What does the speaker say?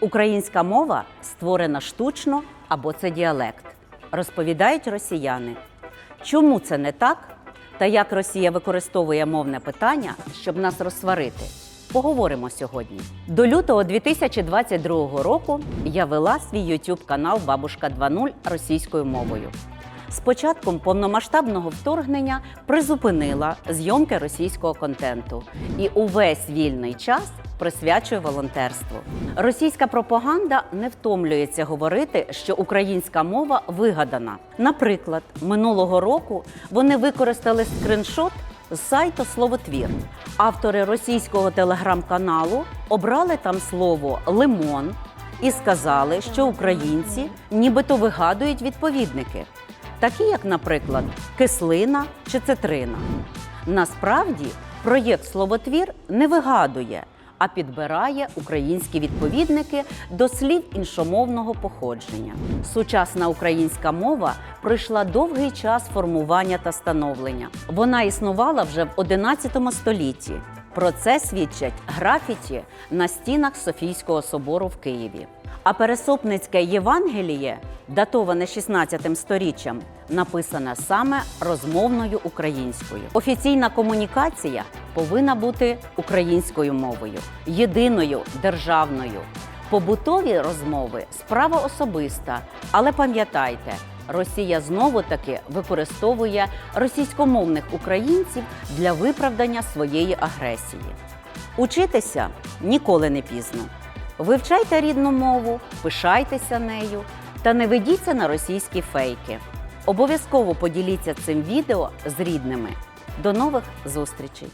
Українська мова створена штучно або це діалект, розповідають росіяни. Чому це не так? Та як Росія використовує мовне питання, щоб нас розсварити? Поговоримо сьогодні. До лютого 2022 року я вела свій YouTube канал Бабушка 2.0 російською мовою. З початком повномасштабного вторгнення призупинила зйомки російського контенту і увесь вільний час присвячує волонтерству. Російська пропаганда не втомлюється говорити, що українська мова вигадана. Наприклад, минулого року вони використали скриншот з сайту Словотвір. Автори російського телеграм-каналу обрали там слово лимон і сказали, що українці нібито вигадують відповідники, такі як, наприклад, кислина чи цитрина. Насправді проєкт Словотвір не вигадує, а підбирає українські відповідники до слів іншомовного походження. Сучасна українська мова пройшла довгий час формування та становлення. Вона існувала вже в XI столітті. Про це свідчать графіті на стінах Софійського собору в Києві. А Пересопницьке Євангеліє, датоване 16 сторіччям, написане саме розмовною українською. Офіційна комунікація повинна бути українською мовою, єдиною державною. Побутові розмови справа особиста, але пам'ятайте, Росія знову таки використовує російськомовних українців для виправдання своєї агресії. Учитися ніколи не пізно. Вивчайте рідну мову, пишайтеся нею та не ведіться на російські фейки. Обов'язково поділіться цим відео з рідними. До нових зустрічей!